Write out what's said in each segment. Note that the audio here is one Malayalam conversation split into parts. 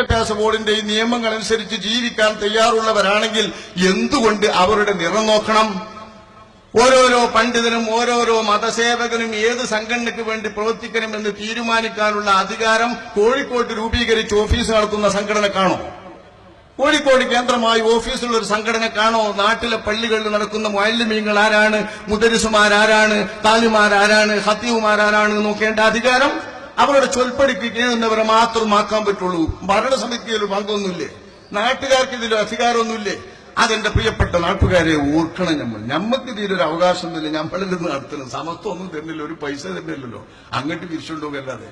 വിദ്യാഭ്യാസ ബോർഡിന്റെ നിയമങ്ങൾ അനുസരിച്ച് ജീവിക്കാൻ തയ്യാറുള്ളവരാണെങ്കിൽ എന്തുകൊണ്ട് അവരുടെ നിറം നോക്കണം? ഓരോരോ പണ്ഡിതനും ഓരോരോ മതസേവകനും ഏത് സംഘടനയ്ക്ക് വേണ്ടി പ്രവർത്തിക്കണമെന്ന് തീരുമാനിക്കാനുള്ള അധികാരം കോഴിക്കോട്ട് രൂപീകരിച്ച് ഓഫീസ് നടത്തുന്ന സംഘടനക്കാണോ കോഴിക്കോട് കേന്ദ്രമായി ഓഫീസുള്ള ഒരു സംഘടന കാണോ? നാട്ടിലെ പള്ളികളിൽ നടക്കുന്ന മാലിന്യങ്ങൾ ആരാണ്? മുദരിസുമാരാരാണ്? താലിമാരാരാണ്? ഹത്തീവുമാരാരാണ് നോക്കേണ്ട അധികാരം അവരുടെ കീഴുന്നവരെ മാത്രമാക്കാൻ പറ്റുള്ളൂ. ഭരണസമിതിയിൽ പങ്കൊന്നുമില്ലേ? നാട്ടുകാർക്ക് ഇതിൽ അധികാരമൊന്നുമില്ലേ? അതെന്റെ പ്രിയപ്പെട്ട നാട്ടുകാരെ ഓർക്കണം നമ്മൾ നമ്മക്ക് ഇതിലൊരു അവകാശമൊന്നുമില്ല. നമ്മളിൽ നിന്ന് നടത്തണം സമത്വം ഒന്നും തരുന്നില്ല. ഒരു പൈസ തരുന്നില്ലല്ലോ. അങ്ങോട്ട് പിരിച്ചുകൊണ്ടുപോകല്ലാതെ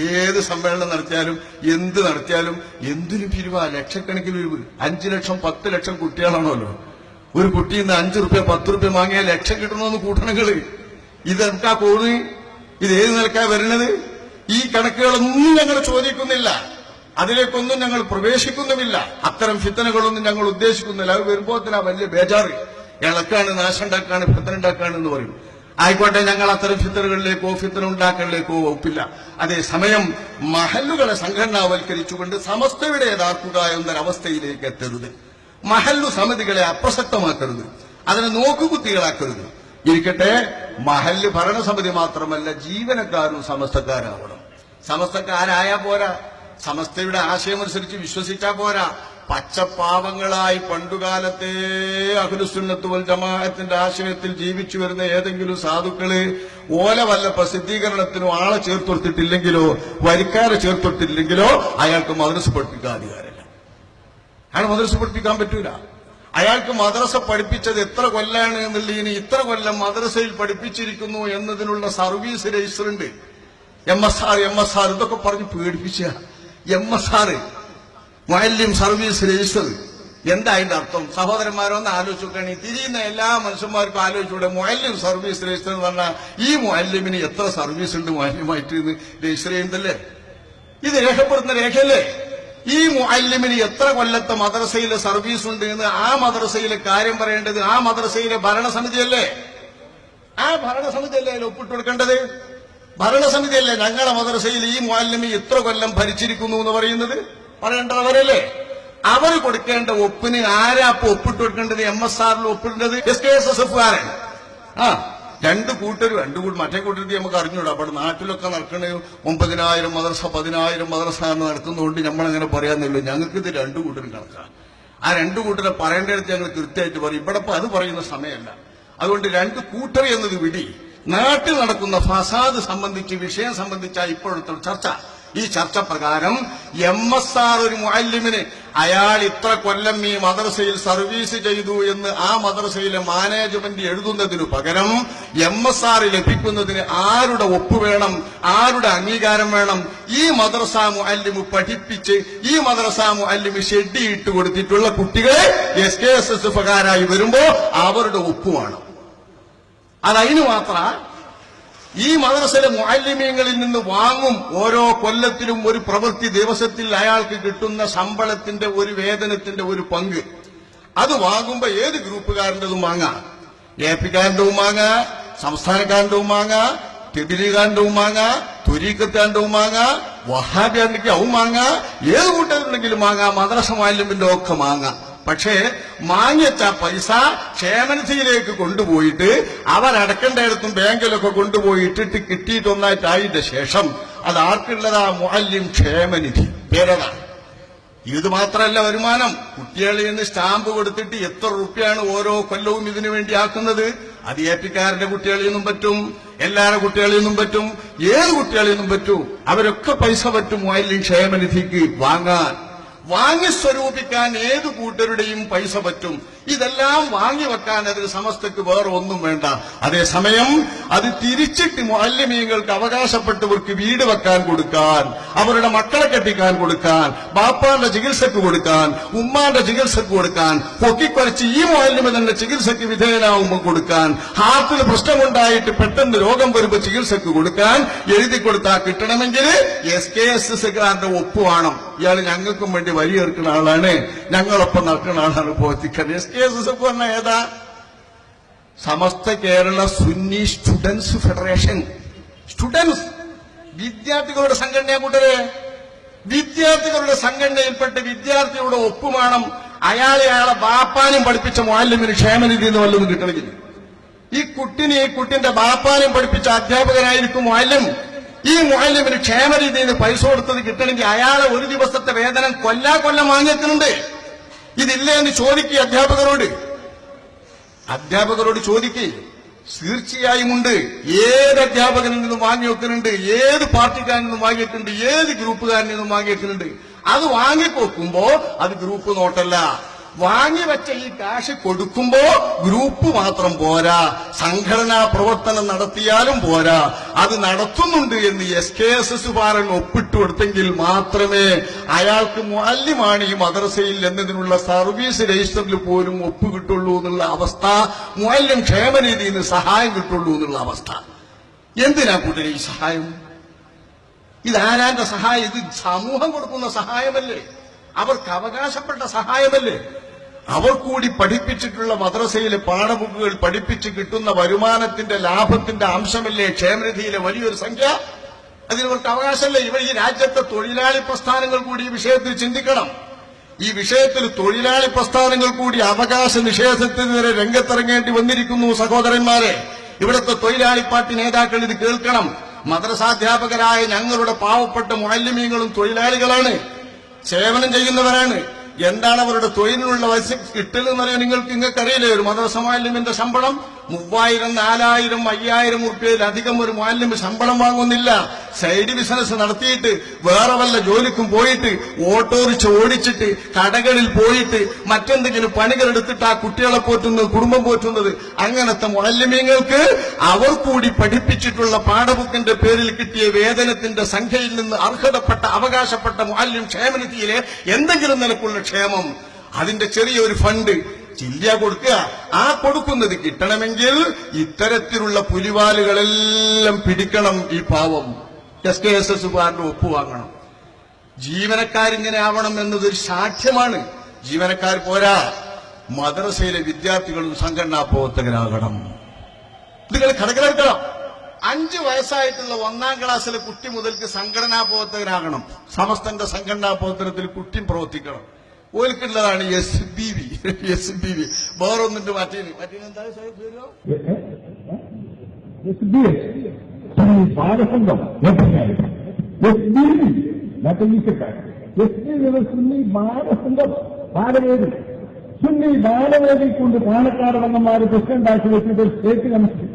ഏത് സമ്മേളനം നടത്തിയാലും എന്ത് നടത്തിയാലും എന്തിനു പിരിവാ? ലക്ഷക്കണക്കിന് പിരിവ്. അഞ്ചു ലക്ഷം പത്ത് ലക്ഷം കുട്ടികളാണല്ലോ. ഒരു കുട്ടിയിൽ നിന്ന് അഞ്ചു റുപ്യ പത്ത് റുപ്യ വാങ്ങിയാൽ ലക്ഷം കിട്ടണമെന്ന് കൂട്ടണങ്ങൾ. ഇത് നമുക്കാ കോണ് ഇത് ഏത് നിലക്കാ വരുന്നത് ഈ കണക്കുകളൊന്നും ഞങ്ങൾ ചോദിക്കുന്നില്ല. അതിലേക്കൊന്നും ഞങ്ങൾ പ്രവേശിക്കുന്നുമില്ല. അത്തരം ഫിത്തനകളൊന്നും ഞങ്ങൾ ഉദ്ദേശിക്കുന്നില്ല. അത് വരുമ്പോ തന്നെ വലിയ ബേജാറ്. ഇളക്കാണ് നാശമുണ്ടാക്കാണ് ഫിത്തന ഉണ്ടാക്കാണ് എന്ന് പറയും. ആയിക്കോട്ടെ ഞങ്ങൾ അത്തരം ഫിത്തറുകളിലേക്കോ ഫിത്തന ഉണ്ടാക്കലിലേക്കോ ഒപ്പില്ല അതേസമയം മഹല്ലുകളെ സംഘടനാവൽക്കരിച്ചുകൊണ്ട് സമസ്തയുടെ യഥാർത്ഥത എന്നൊരവസ്ഥയിലേക്ക് എത്തരുത്. മഹല്ലു സമിതികളെ അപ്രസക്തമാക്കരുത്. അതിനെ നോക്കുകുത്തികളാക്കരുത്. ഇരിക്കട്ടെ മഹല്ല് ഭരണസമിതി മാത്രമല്ല ജീവനക്കാരും സമസ്തക്കാരാവണം. സമസ്തക്കാരായാ പോരാ. സമസ്തയുടെ ആശയമനുസരിച്ച് വിശ്വസിച്ചാ പോരാ. പച്ചപ്പാവങ്ങളായി പണ്ടുകാലത്തെ അഖിലുസുന്നത്ത് വൽ ജമാഅത്തിന്റെ ആശയത്തിൽ ജീവിച്ചു വരുന്ന ഏതെങ്കിലും സാധുക്കൾ ഓല വല്ല പ്രസിദ്ധീകരണത്തിനോ ആളെ ചേർത്തൊടുത്തിട്ടില്ലെങ്കിലോ വരിക്കാരെ ചേർത്തൊടുത്തിട്ടില്ലെങ്കിലോ അയാൾക്ക് മദ്രസ പഠിപ്പിക്കാൻ അധികാരമില്ല. അയാൾ മദ്രസ പഠിപ്പിക്കാൻ പറ്റൂല. അയാൾക്ക് മദ്രസ പഠിപ്പിച്ചത് എത്ര കൊല്ലാണ് എന്നുള്ളതിന് ഇത്ര കൊല്ലം മദ്രസയിൽ പഠിപ്പിച്ചിരിക്കുന്നു എന്നതിനുള്ള സർവീസ് രജിസ്റ്റർ ഉണ്ട്. M S R M S R ഇതൊക്കെ പറഞ്ഞ് പേടിപ്പിച്ച. എം എസ് ആർ വയലിം സർവീസ് രജിസ്റ്റർ. എന്താ അതിന്റെ അർത്ഥം? സഹോദരന്മാരൊന്ന് ആലോചിച്ച് നോക്കുകയാണെങ്കിൽ തിരിയുന്ന എല്ലാ മനുഷ്യന്മാർക്കും ആലോചിച്ചൂടെ മൊയല്യം സർവീസ് രജിസ്റ്റർ എന്ന് പറഞ്ഞാൽ ഈ മൊയല്യമിന് എത്ര സർവീസ് ഉണ്ട് മൊയല്യമായിട്ട് ഇന്ന് രജിസ്റ്റർ ചെയ്യുന്നതല്ലേ? ഇത് രേഖപ്പെടുത്തുന്ന രേഖയല്ലേ? ഈ മുഅല്ലിമിന് എത്ര കൊല്ലത്തെ മദ്രസയിലെ സർവീസ് ഉണ്ട് എന്ന് ആ മദ്രസയിലെ കാര്യം പറയേണ്ടത് ആ മദ്രസയിലെ ഭരണസമിതിയല്ലേ? ആ ഭരണസമിതിയല്ലേ അതിൽ ഒപ്പിട്ട് കൊടുക്കേണ്ടത്? ഭരണസമിതിയല്ലേ ഞങ്ങളുടെ മദ്രസയിൽ ഈ മാലിന്യം ഇത്ര കൊല്ലം ഭരിച്ചിരിക്കുന്നു എന്ന് പറയുന്നത്? പറയേണ്ടത് അവരല്ലേ അവർ കൊടുക്കേണ്ട ഒപ്പിന് ആരാ അപ്പൊ ഒപ്പിട്ട് കൊടുക്കേണ്ടത്? എം എസ് ആറിൽ ഒപ്പിടേണ്ടത്? എസ് കെ എസ് എസ് ആ രണ്ട് കൂട്ടരും രണ്ട് കൂട്ടർ മറ്റേ കൂട്ടരുത്തി നമുക്ക് അറിഞ്ഞൂടാ. അവിടെ നാട്ടിലൊക്കെ നടക്കണ ഒമ്പതിനായിരം മദ്രസ പതിനായിരം മദ്രസ എന്ന് നടക്കുന്നതുകൊണ്ട് നമ്മളങ്ങനെ പറയാന്നുള്ളൂ ഞങ്ങൾക്ക് ഇത് രണ്ടു കൂട്ടരും കണക്കാം. ആ രണ്ടു കൂട്ടരെ പറയേണ്ടടുത്ത് ഞങ്ങൾ കൃത്യമായിട്ട് പറയും. ഇവിടെ ഇപ്പൊ അത് പറയുന്ന സമയമല്ല. അതുകൊണ്ട് രണ്ട് കൂട്ടർ എന്നത് വിടി. നാട്ടിൽ നടക്കുന്ന ഫസാദ് സംബന്ധിച്ച് വിഷയം സംബന്ധിച്ച ഇപ്പോഴത്തെ ചർച്ച. ഈ ചർച്ച പ്രകാരം എം എസ് ആർ ഒരു മുഅല്ലിമിന് അയാൾ ഇത്ര കൊല്ലം ഈ മദ്രസയിൽ സർവീസ് ചെയ്തു എന്ന് ആ മദ്രസയിലെ മാനേജ്മെന്റ് എഴുതുന്നതിനു പകരം എം എസ് ആർ ലഭിക്കുന്നതിന് ആരുടെ ഒപ്പ് വേണം ആരുടെ അംഗീകാരം വേണം ഈ മദ്രസ മുഅല്ലിമ് പഠിപ്പിച്ച് ഈ മദ്രസ മുഅല്ലിമ് ഷെഡ്ഡി ഇട്ട് കൊടുത്തിട്ടുള്ള കുട്ടികളെ എസ് കെ എസ് എസ് എഫുകാരായി വരുമ്പോ അവരുടെ ഒപ്പുമാണ് അതതിന് മാത്ര ഈ മദ്രസയിലെ മുഅല്ലിമീങ്ങളിൽ നിന്ന് വാങ്ങും ഓരോ കൊല്ലത്തിലും ഒരു പ്രവൃത്തി ദിവസത്തിൽ അയാൾക്ക് കിട്ടുന്ന ശമ്പളത്തിന്റെ ഒരു വേതനത്തിന്റെ ഒരു പങ്ക്. അത് വാങ്ങുമ്പോ ഏത് ഗ്രൂപ്പുകാരന്റെതും വാങ്ങാം? എ പിക്കാരന്റെവും വാങ്ങാം സംസ്ഥാനക്കാരന്റെ വാങ്ങാം തിബിലികാരന്റെവും വാങ്ങാം തുരീക്കത്താരന്റെവും വാങ്ങാം വഹാബിയാറിന്റെ അവും വാങ്ങാം ഏത് കൂട്ടത്തിലുണ്ടെങ്കിലും വാങ്ങാം മദ്രസ മാലിന്യത്തിന്റെ ഒക്കെ വാങ്ങാം. പക്ഷേ മാങ്ങിച്ച പൈസ ക്ഷേമനിധിയിലേക്ക് കൊണ്ടുപോയിട്ട് അവരടക്കേണ്ടയിടത്തും ബാങ്കിലൊക്കെ കൊണ്ടുപോയി ഇട്ടിട്ട് ശേഷം അത് ആർക്കുള്ളതാ മുഅല്ലിം ക്ഷേമനിധി? പേരതാണ് ഇത് മാത്രമല്ല വരുമാനം. കുട്ടികളിൽ നിന്ന് സ്റ്റാമ്പ് കൊടുത്തിട്ട് എത്ര റുപ്യാണ് ഓരോ കൊല്ലവും ഇതിനു വേണ്ടി ആക്കുന്നത്? അത് ഏപ്പിക്കാരന്റെ കുട്ടികളിൽ നിന്നും പറ്റും എല്ലാവരുടെ കുട്ടികളിൽ നിന്നും പറ്റും ഏത് കുട്ടികളിൽ നിന്നും പറ്റൂ? അവരൊക്കെ പൈസ പറ്റും മുഅല്ലിം ക്ഷേമനിധിക്ക് വാങ്ങാൻ. വാങ്ങി സ്വരൂപിക്കാൻ ഏത് കൂട്ടരുടെയും പൈസ പറ്റും? ഇതെല്ലാം വാങ്ങി വെക്കാൻ അതിന് സമസ്തക്ക് വേറെ ഒന്നും വേണ്ട അതേസമയം അത് തിരിച്ചിട്ട് മുഅല്ലിമീങ്ങൾക്ക് അവകാശപ്പെട്ടവർക്ക് വീട് വെക്കാൻ കൊടുക്കാൻ അവരുടെ മക്കളെ കെട്ടിക്കാൻ കൊടുക്കാൻ ബാപ്പാന്റെ ചികിത്സക്ക് കൊടുക്കാൻ ഉമ്മാന്റെ ചികിത്സക്ക് കൊടുക്കാൻ പൊക്കിക്കുറച്ച് ഈ മുഅല്ലിമ തന്നെ ചികിത്സക്ക് വിധേയനാവുമ്പോൾ കൊടുക്കാൻ ഹാർട്ടിൽ പ്രശ്നമുണ്ടായിട്ട് പെട്ടെന്ന് രോഗം വരുമ്പോൾ ചികിത്സക്ക് കൊടുക്കാൻ എഴുതി കൊടുത്താൽ കിട്ടണമെങ്കിൽ എസ് കെ എസ് എസ് കാരന്റെ ഒപ്പ് വേണം ഇയാൾ ഞങ്ങൾക്കും വേണ്ടി വരിയേർക്കുന്ന ആളാണ് ഞങ്ങളൊപ്പം നടക്കുന്ന ആളാണ് പോത്തിക്കൻ എസ് കെ എഫ് പറഞ്ഞ ഏതാ? Samastha Kerala Sunni students federation. Students. വിദ്യാർത്ഥികളുടെ സംഘടനയാ കൂട്ടരെ. വിദ്യാർത്ഥികളുടെ സംഘടനയിൽപ്പെട്ട് വിദ്യാർത്ഥിയുടെ ഒപ്പുമാണം അയാളെ അയാളെ ബാപ്പാനും പഠിപ്പിച്ച മുഅല്ലിമിന് ക്ഷേമനിധി എന്ന് വല്ലതും കിട്ടണമെങ്കിൽ. ഈ കുട്ടിനെ ഈ കുട്ടിന്റെ ബാപ്പാനും പഠിപ്പിച്ച അധ്യാപകനായിരിക്കും മുഅല്ലിം ഈ മുഅല്ലിമിന് ക്ഷേമനിധിയിൽ നിന്ന് പൈസ കൊടുത്തത് കിട്ടണമെങ്കിൽ അയാളെ ഒരു ദിവസത്തെ വേതനം കൊല്ലാ കൊല്ലം വാങ്ങിക്കുന്നുണ്ട് ഇതില്ലേ എന്ന് ചോദിക്കുക അധ്യാപകരോട്. അധ്യാപകരോട് ചോദിക്കുക തീർച്ചയായും ഉണ്ട്. ഏത് അധ്യാപകനിൽ നിന്നും വാങ്ങി വെക്കുന്നുണ്ട് ഏത് പാർട്ടിക്കാരിൽ നിന്നും വാങ്ങിയിട്ടുണ്ട് ഏത് ഗ്രൂപ്പുകാരിൽ നിന്നും വാങ്ങിയിട്ടുണ്ട് അത് വാങ്ങിക്കൊക്കുമ്പോ അത് ഗ്രൂപ്പ് നോട്ടല്ല. വാങ്ങി വെച്ച ഈ കാശ് കൊടുക്കുമ്പോ ഗ്രൂപ്പ് മാത്രം പോരാ. സംഘടനാ പ്രവർത്തനം നടത്തിയാലും പോരാ. അത് നടത്തുന്നുണ്ട് എന്ന് എസ് കെ എസ് എസ് പാരൻ ഒപ്പിട്ട് കൊടുത്തെങ്കിൽ മാത്രമേ അയാൾക്ക് മാല്യമാണ് ഈ മദ്രസയിൽ എന്നതിനുള്ള സർവീസ് രജിസ്റ്ററിൽ പോലും ഒപ്പ് കിട്ടുള്ളൂ എന്നുള്ള അവസ്ഥ മൂല്യം ക്ഷേമനിധിയിൽ നിന്ന് സഹായം കിട്ടുള്ളൂ എന്നുള്ള അവസ്ഥ. എന്തിനാ കൂട്ടരെ ഈ സഹായം? ഇതാരാന്റെ സഹായം? ഇത് സമൂഹം കൊടുക്കുന്ന സഹായമല്ലേ? അവർക്ക് അവകാശപ്പെട്ട സഹായമല്ലേ? അവർ കൂടി പഠിപ്പിച്ചിട്ടുള്ള മദ്രസയിലെ പാഠബുക്കുകൾ പഠിപ്പിച്ച് കിട്ടുന്ന വരുമാനത്തിന്റെ ലാഭത്തിന്റെ അംശമല്ലേ? ക്ഷേമനിധിയിലെ വലിയൊരു സംഖ്യ? അതിനവർക്ക് അവകാശമല്ലേ? ഇവർ ഈ രാജ്യത്തെ തൊഴിലാളി പ്രസ്ഥാനങ്ങൾ കൂടി ഈ വിഷയത്തിൽ ചിന്തിക്കണം. ഈ വിഷയത്തിൽ തൊഴിലാളി പ്രസ്ഥാനങ്ങൾ കൂടി അവകാശ നിഷേധത്തിനെതിരെ രംഗത്തിറങ്ങേണ്ടി വന്നിരിക്കുന്നു സഹോദരന്മാരെ. ഇവിടുത്തെ തൊഴിലാളി പാർട്ടി നേതാക്കൾ ഇത് കേൾക്കണം. മദ്രസാധ്യാപകരായ ഞങ്ങളുടെ പാവപ്പെട്ട മുഴല്യമീങ്ങളും തൊഴിലാളികളാണ്. സേവനം ചെയ്യുന്നവരാണ്. എന്താണ് അവരുടെ തൊഴിലിനുള്ള വശം കിട്ടലെന്ന് പറയാൻ നിങ്ങൾക്ക് നിങ്ങൾക്ക് അറിയില്ലേ ഒരു മതസമാലിമിന്റെ ശമ്പളം മൂവായിരം നാലായിരം അയ്യായിരം ഉറുപ്പ്യയിലധികം ഒരു മാലിന്യം ശമ്പളം വാങ്ങുന്നില്ല. സൈഡ് ബിസിനസ് നടത്തിയിട്ട് വേറെ വല്ല ജോലിക്കും പോയിട്ട് ഓട്ടോറിച്ച് ഓടിച്ചിട്ട് കടകളിൽ പോയിട്ട് മറ്റെന്തെങ്കിലും പണികൾ എടുത്തിട്ട് ആ കുട്ടികളെ പോറ്റുന്നത് കുടുംബം പോറ്റുന്നത് അങ്ങനത്തെ മാലിന്യങ്ങൾക്ക് അവർ കൂടി പഠിപ്പിച്ചിട്ടുള്ള പാഠബുക്കിന്റെ പേരിൽ കിട്ടിയ വേതനത്തിന്റെ സംഖ്യയിൽ നിന്ന് അർഹതപ്പെട്ട അവകാശപ്പെട്ട മാലിന്യം ക്ഷേമനിധിയിലെ എന്തെങ്കിലും നിലക്കുള്ള ക്ഷേമം. അതിന്റെ ചെറിയൊരു ഫണ്ട് ചില്ല കൊടുക്കുക. ആ കൊടുക്കുന്നത് കിട്ടണമെങ്കിൽ ഇത്തരത്തിലുള്ള പുലിവാലുകളെല്ലാം പിടിക്കണം ഈ പാവം. എസ് എസ് എസ് ഒപ്പ് വാങ്ങണം. ജീവനക്കാരിങ്ങനെ ആവണം എന്നതൊരു സാധ്യമാണ് ജീവനക്കാർ പോരാ. മദ്രസയിലെ വിദ്യാർത്ഥികളും സംഘടനാ പ്രവർത്തകരാകണം. നിങ്ങൾ കണക്കിലെടുക്കണം. അഞ്ചു വയസ്സായിട്ടുള്ള ഒന്നാം ക്ലാസ്സിലെ കുട്ടി മുതൽക്ക് സംഘടനാ പ്രവർത്തകനാകണം സമസ്തന്റെ സംഘടനാ പ്രവർത്തനത്തിൽ കുട്ടിയും പ്രവർത്തിക്കണം. ഓൽക്കുള്ളതാണ് S B V S B V വേറൊന്നിട്ട് ഒന്നിട്ട് മാറ്റീനെന്താ സാഹിബ് പേരോ? സുന്നി ബാലവേദി. കൊണ്ട് ബാലവേദി കൊണ്ട് പാലക്കാടടങ്ങന്മാർ പ്രസിഡന്റാക്കി വെച്ചിട്ട് സ്റ്റേറ്റ് കമ്മിറ്റി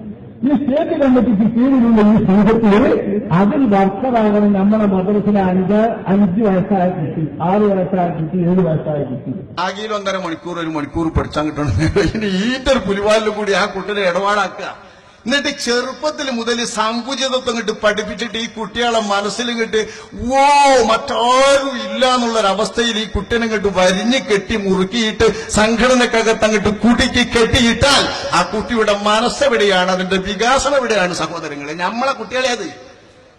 ഈ സ്റ്റേറ്റ് കമ്മിറ്റിക്ക് കീഴിലുള്ള ഈ സംഘത്തിൽ അതിൽ വർക്കറാകണം നമ്മുടെ മദ്രസിലെ അഞ്ച് അഞ്ച് വയസ്സായ കുട്ടി ആറ് വയസ്സായ കുട്ടി ഏഴ് വയസ്സായ കുട്ടി. ആകെയിൽ ഒന്നര മണിക്കൂർ ഒരു മണിക്കൂർ പഠിച്ചാൽ കിട്ടണം. ഈറ്റർ പുലിവാലിൽ കൂടി ആ കുട്ടിനെ ഇടപാടാക്കുക. എന്നിട്ട് ചെറുപ്പത്തിൽ മുതൽ സങ്കുചിതത്വം ഇങ്ങോട്ട് പഠിപ്പിച്ചിട്ട് ഈ കുട്ടികളെ മനസ്സിൽ ഇങ്ങോട്ട് ഓ മറ്റാരും ഇല്ല എന്നുള്ളൊരവസ്ഥയിൽ ഈ കുട്ടിനെ കിട്ട് വരിഞ്ഞ് കെട്ടി മുറുക്കിയിട്ട് സംഘടനക്കകത്ത് അങ്ങോട്ട് കുടുക്കി കെട്ടിയിട്ടാൽ ആ കുട്ടിയുടെ മനസ്സെവിടെയാണ് അതിന്റെ വികാസം എവിടെയാണ് സഹോദരങ്ങളെ? നമ്മളെ കുട്ടികളെ അത്.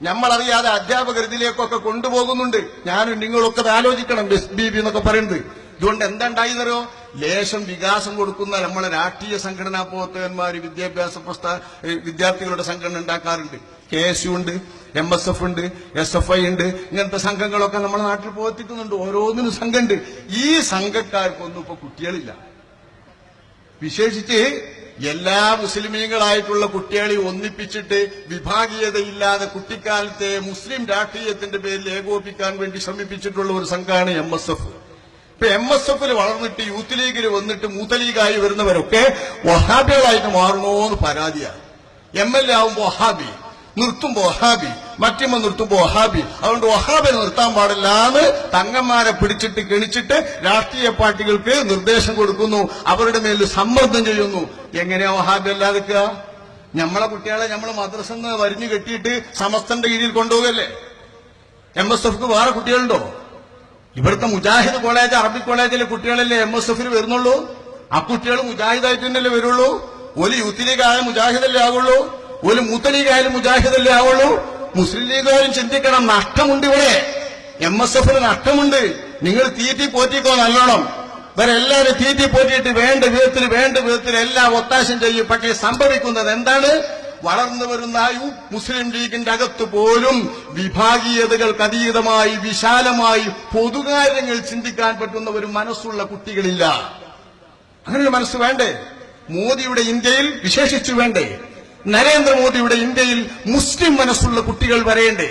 നമ്മളറിയാതെ അധ്യാപകർ ഇതിലേക്കൊക്കെ കൊണ്ടുപോകുന്നുണ്ട്. ഞാനും നിങ്ങളൊക്കെ ആലോചിക്കണം എസ് ബി ബി എന്നൊക്കെ പറയുന്നത്. ഇതുകൊണ്ട് എന്തുണ്ടായിരുന്നോ ലേശം വികാസം കൊടുക്കുന്ന നമ്മളെ രാഷ്ട്രീയ സംഘടനാ പ്രവർത്തകന്മാർ വിദ്യാഭ്യാസ പ്രസ്ഥാന വിദ്യാർത്ഥികളുടെ സംഘടന ഉണ്ടാക്കാറുണ്ട്. കെ എസ് യു ഉണ്ട് എം എസ് എഫ് ഉണ്ട് എസ് എഫ് ഐ ഉണ്ട് ഇങ്ങനത്തെ സംഘങ്ങളൊക്കെ നമ്മുടെ നാട്ടിൽ പ്രവർത്തിക്കുന്നുണ്ട്. ഓരോന്നിനും സംഘമുണ്ട്. ഈ സംഘക്കാർക്കൊന്നും ഇപ്പൊ കുട്ടികളില്ല. വിശേഷിച്ച് എല്ലാ മുസ്ലിമീങ്ങളായിട്ടുള്ള കുട്ടികളെ ഒന്നിപ്പിച്ചിട്ട് വിഭാഗീയതയില്ലാതെ കുട്ടിക്കാലത്തെ മുസ്ലിം രാഷ്ട്രീയത്തിന്റെ പേരിൽ ഏകോപിക്കാൻ വേണ്ടി ശ്രമിപ്പിച്ചിട്ടുള്ള ഒരു സംഘമാണ് എം എസ് എഫ്. ഇപ്പൊ എം എസ് എഫിൽ വളർന്നിട്ട് യൂത്ത് ലീഗിൽ വന്നിട്ട് മൂത്ത ലീഗായി വരുന്നവരൊക്കെ വഹാബികളായിട്ട് മാറണോന്ന് പരാതിയാണ്. എം എൽ എ ആവുമ്പോ വഹാബി നിർത്തുമ്പോ വഹാബി മറ്റുമ്പോ നിർത്തുമ്പോ വഹാബി. അതുകൊണ്ട് വഹാബി നിർത്താൻ പാടില്ല എന്ന് തങ്ങന്മാരെ പിടിച്ചിട്ട് കെണിച്ചിട്ട് രാഷ്ട്രീയ പാർട്ടികൾക്ക് നിർദ്ദേശം കൊടുക്കുന്നു. അവരുടെ മേൽ സമ്മർദ്ദം ചെയ്യുന്നു. എങ്ങനെയാ വഹാബി അല്ലാതെ നമ്മളെ കുട്ടികളെ നമ്മൾ മദ്രസന്ന് വരിഞ്ഞു കെട്ടിയിട്ട് സമസ്തന്റെ കീഴിൽ കൊണ്ടുപോകല്ലേ? എം എസ് എഫ്ക്ക് വേറെ കുട്ടികളുണ്ടോ? ഇവിടുത്തെ മുജാഹിദ് കോളേജ് അറബി കോളേജിലെ കുട്ടികളല്ലേ എം എസ് എഫിൽ വരുന്നുള്ളൂ? ആ കുട്ടികൾ മുജാഹിദായിട്ട് തന്നെയല്ലേ വരുള്ളൂ. ഒരു യൂത്ത് ലീഗ് ആയ മുജാഹിദല്ലേ ആവുള്ളൂ. ഒരു മൂത്ത ലീഗ് ആയാലും മുജാഹിദല്ലേ ആവുള്ളൂ. മുസ്ലിം ലീഗുകാരും ചിന്തിക്കണം നഷ്ടമുണ്ട് ഇവിടെ. എം എസ് എഫിന് നഷ്ടമുണ്ട്. നിങ്ങൾ തീറ്റി പോറ്റിക്കോ നല്ലോണം. ഇവരെല്ലാവരും തീറ്റി പോറ്റിയിട്ട് വേണ്ട വിധത്തിൽ വേണ്ട വിധത്തിൽ എല്ലാം ഒത്താശം ചെയ്യും. പക്ഷേ സംഭവിക്കുന്നത് എന്താണ്? വളർന്നു വരുന്ന മുസ്ലിം ലീഗിന്റെ അകത്ത് പോലും വിഭാഗീയതകൾക്ക് അതീതമായി വിശാലമായി പൊതുകാര്യങ്ങൾ ചിന്തിക്കാൻ പറ്റുന്ന ഒരു മനസ്സുള്ള കുട്ടികളില്ല. അങ്ങനെ മനസ്സ് വേണ്ടേ? മോദിയുടെ ഇന്ത്യയിൽ വിശേഷിച്ചു വേണ്ടേ? നരേന്ദ്രമോദിയുടെ ഇന്ത്യയിൽ മുസ്ലിം മനസ്സുള്ള കുട്ടികൾ വരേണ്ടേ?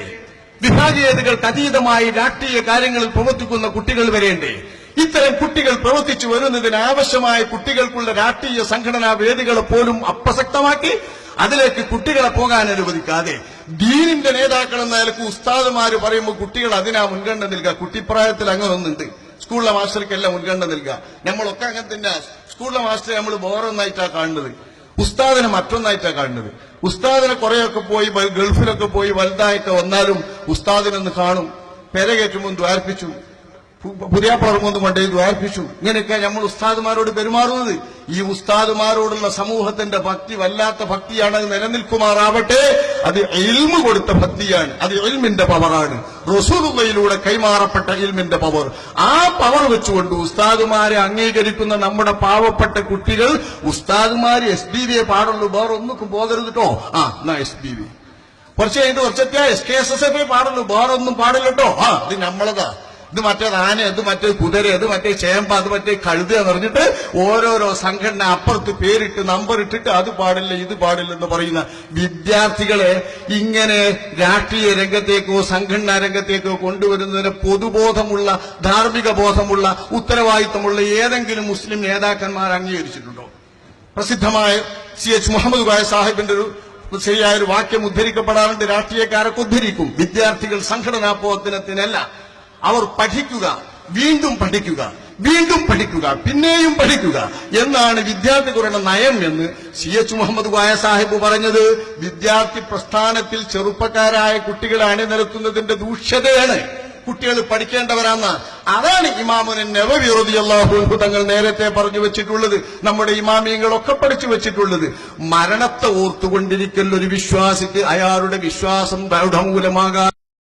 വിഭാഗീയതകൾക്ക് അതീതമായി രാഷ്ട്രീയ കാര്യങ്ങളിൽ പ്രവർത്തിക്കുന്ന കുട്ടികൾ വരേണ്ടേ? ഇത്തരം കുട്ടികൾ പ്രവർത്തിച്ചു വരുന്നതിന് ആവശ്യമായ കുട്ടികൾക്കുള്ള രാഷ്ട്രീയ സംഘടനാ വേദികളെ പോലും അപ്രസക്തമാക്കി അതിലേക്ക് കുട്ടികളെ പോകാൻ അനുവദിക്കാതെ ദീനിന്റെ നേതാക്കൾ എന്ന നിലയ്ക്ക് ഉസ്താദുമാര് പറയുമ്പോൾ കുട്ടികൾ അതിനാ മുൻഗണന നൽകുക. കുട്ടിപ്രായത്തിൽ അങ്ങനെ ഒന്നുണ്ട് സ്കൂളിലെ മാസ്റ്റർക്കെല്ലാം മുൻഗണന നൽകുക. നമ്മളൊക്കെ അങ്ങനെ തന്നെ. സ്കൂളിലെ മാസ്റ്റർ നമ്മൾ വേറൊന്നായിട്ടാ കാണുന്നത്. ഉസ്താദിനെ മറ്റൊന്നായിട്ടാ കാണുന്നത്. ഉസ്താദിനെ കുറെയൊക്കെ പോയി ഗൾഫിലൊക്കെ പോയി വലുതായിട്ട് വന്നാലും ഉസ്താദിനൊന്ന് കാണും. പെരകേറ്റുമ്പോൾ ദ്വാർപ്പിച്ചു പുതിയാപ്പളർമൊന്നും കൊണ്ടേ ദ്വാർപ്പിച്ചു ഇങ്ങനെയൊക്കെ നമ്മൾ ഉസ്താദുമാരോട് പെരുമാറുന്നത്. ഈ ഉസ്താദുമാരോടുള്ള സമൂഹത്തിന്റെ ഭക്തി വല്ലാത്ത ഭക്തിയാണ്. അത് നിലനിൽക്കുമാറാവട്ടെ. അത് എൽമ് കൊടുത്ത ഭക്തിയാണ്. അത് എൽമിന്റെ പവറാണ്. റസൂലുള്ളയിലൂടെ കൈമാറപ്പെട്ട ഇൽമിന്റെ പവർ. ആ പവർ വെച്ചുകൊണ്ട് ഉസ്താദുമാരെ അംഗീകരിക്കുന്ന നമ്മുടെ പാവപ്പെട്ട കുട്ടികൾ ഉസ്താദുമാര് എസ് ബി വിയെ പാടുള്ളൂ. വേറെ ഒന്നും പോകരുത് കേട്ടോ ആ എന്നാ എസ് ബി വി കുറച്ച് കഴിഞ്ഞിട്ട് കുറച്ചെത്തിയാ S K S S F പാടുള്ളൂ. വേറെ ഒന്നും പാടില്ലട്ടോ ആ ഇത് നമ്മളതാ. ഇത് മറ്റേത് ആന ഇത് മറ്റേ കുതിര ഇത് മറ്റേ ചേമ്പ അത് മറ്റേ കഴുത എന്ന് പറഞ്ഞിട്ട് ഓരോരോ സംഘടന അപ്പുറത്ത് പേരിട്ട് നമ്പർ ഇട്ടിട്ട് അത് പാടില്ല ഇത് പാടില്ല എന്ന് പറയുന്ന വിദ്യാർത്ഥികളെ ഇങ്ങനെ രാഷ്ട്രീയ രംഗത്തേക്കോ സംഘടനാ രംഗത്തേക്കോ കൊണ്ടുവരുന്നതിന് പൊതുബോധമുള്ള ധാർമ്മിക ബോധമുള്ള ഉത്തരവാദിത്തമുള്ള ഏതെങ്കിലും മുസ്ലിം നേതാക്കന്മാർ അംഗീകരിച്ചിട്ടുണ്ടോ? പ്രസിദ്ധമായ സി എച്ച് മുഹമ്മദ് ഖായ സാഹിബിന്റെ ഒരു ശരിയായ ഒരു വാക്യം ഉദ്ധരിക്കപ്പെടാറുണ്ട് രാഷ്ട്രീയക്കാരൊക്കെ ഉദ്ധരിക്കും. വിദ്യാർത്ഥികൾ സംഘടനാ പ്രവർത്തനത്തിനല്ല. അവർ പഠിക്കുക വീണ്ടും പഠിക്കുക വീണ്ടും പഠിക്കുക പിന്നെയും പഠിക്കുക. എന്നാണ് വിദ്യാർത്ഥികളുടെ നയം എന്ന് സി എച്ച് മുഹമ്മദ് ഖായ സാഹിബ് പറഞ്ഞത്. വിദ്യാർത്ഥി പ്രസ്ഥാനത്തിൽ ചെറുപ്പക്കാരായ കുട്ടികളെ അണിനിരത്തുന്നതിന്റെ ദൂഷ്യതയാണ്. കുട്ടികൾ പഠിക്കേണ്ടവരാന്ന് അതാണ് ഇമാമുനെ അള്ളാഹു തങ്ങൾ നേരത്തെ പറഞ്ഞു വെച്ചിട്ടുള്ളത്. നമ്മുടെ ഇമാമിയങ്ങളൊക്കെ പഠിച്ചു വെച്ചിട്ടുള്ളത്. മരണത്തെ ഓർത്തുകൊണ്ടിരിക്കൽ ഒരു വിശ്വാസിക്ക് അയാളുടെ വിശ്വാസം ദൃഢമൂലമാകാൻ